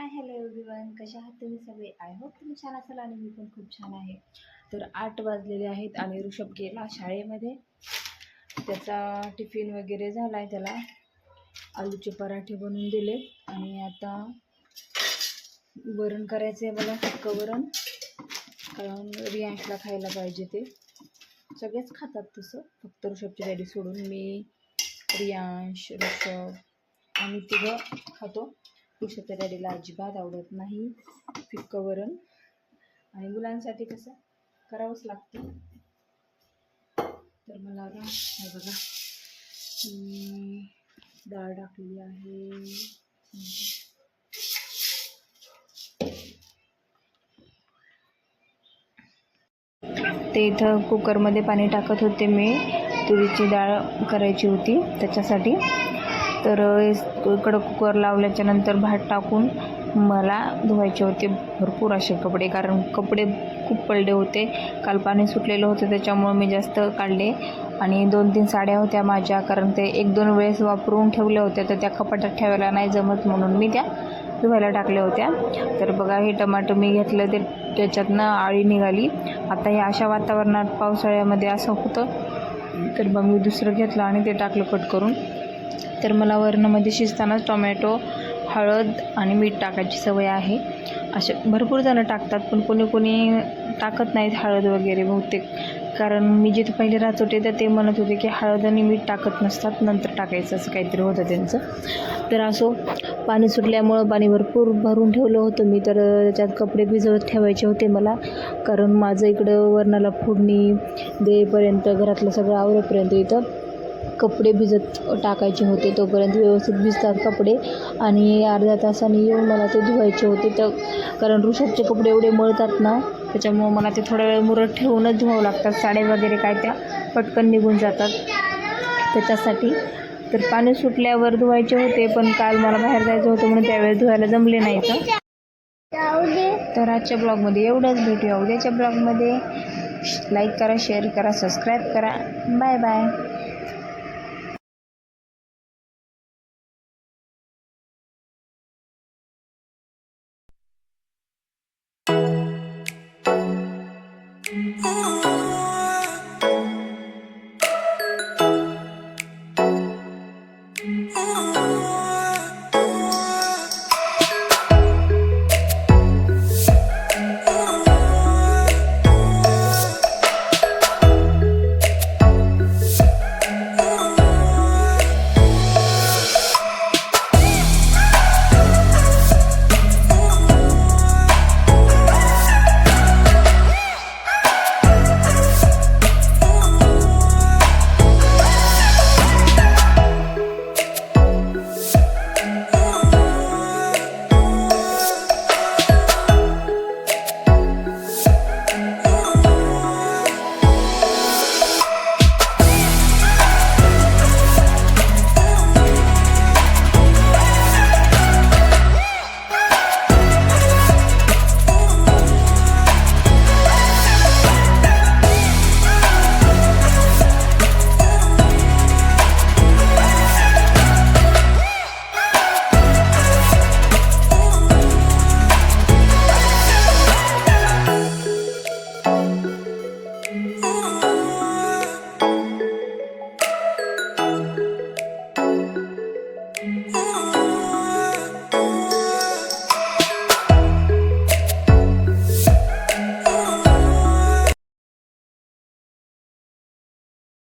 Hi hello everyone कशा आहात तुम्ही सगळे? आय होप तुम्ही छान असाल आणि मी पण खूप छान आहे. तर आठ वाजलेले आहेत आणि ऋषभ गेला शाळेमध्ये. त्याचा टिफिन वगैरे झाला आहे त्याला. आलूचे पराठे बनवून दिले. आणि आता वरण करायचं आहे मला फक्त वरण. कारण रियांशला खायला पाहिजे ते. सगळेच खातात तसं. फक्त ऋषभची डॅडी सोडून मी रियांश ऋषभ आम्ही तिघं खातो. पुरुषाच्या डॅडीला अजिबात आवडत नाही. फिक्क वरण. आणि मुलांसाठी कसं करावंच लागतं. तर मला आता हे बघा. मी डाळ टाकलेली आहे. ते इथं कुकरमध्ये पाणी टाकत होते मी. तुरीची डाळ करायची होती त्याच्यासाठी. तर इकडं कुकर लावल्याच्या नंतर भात टाकून मला धुवायचे होते भरपूर असे कपडे. कारण कपडे खूप पडले होते. काल पाणी सुटलेलं होतं त्याच्यामुळं मी जास्त काढले. आणि दोन तीन साड्या होत्या माझ्या कारण ते एक दोन वेळेस वापरून ठेवल्या होत्या तर त्या कपाटात ठेवायला नाही जमत म्हणून मी त्या धुवायला टाकल्या होत्या. तर बघा हे टमाटो मी घेतलं ते त्याच्यातनं आळी निघाली. आता हे अशा वातावरणात पावसाळ्यामध्ये असं होतं. तर मग मी दुसरं घेतलं आणि ते टाकलं कट करून तर मला वरणामध्ये शिजतानाच टोमॅटो हळद आणि मीठ टाकायची सवय आहे. असे भरपूर जणं टाकतात पण कोणी कोणी टाकत नाहीत हळद वगैरे बहुतेक. कारण मी जिथे पहिले राहत होते तर ते म्हणत होते की हळद आणि मीठ टाकत नसतात नंतर टाकायचं असं काहीतरी होतं त्यांचं. तर असो पाणी सुटल्यामुळं पाणी भरपूर भरून ठेवलं होतं मी तर त्याच्यात कपडे भिजवत ठेवायचे होते मला. कारण माझं इकडं वरणाला फोडणी देईपर्यंत घरातलं सगळं आवरेपर्यंत इथं कपडे भिजत टाकायचे होते तोपर्यंत व्यवस्थित भिजतात कपडे. आणि अर्ध्या तासाने येऊन मला ते धुवायचे होते. तर कारण ऋषभचे कपडे एवढे मळतात ना त्याच्यामुळं मला ते थोडा वेळ मुरत ठेवूनच धुवावं लागतात. साड्या वगैरे काय त्या पटकन निघून जातात. त्याच्यासाठी तर पाणी सुटल्यावर धुवायचे होते पण काल मला बाहेर जायचं होतं म्हणून त्यावेळेस धुवायला जमले नाही तर तर आजच्या ब्लॉगमध्ये एवढंच. भेटूया उद्याच्या ब्लॉगमध्ये. लाईक करा शेअर करा सबस्क्राईब करा. Bye bye.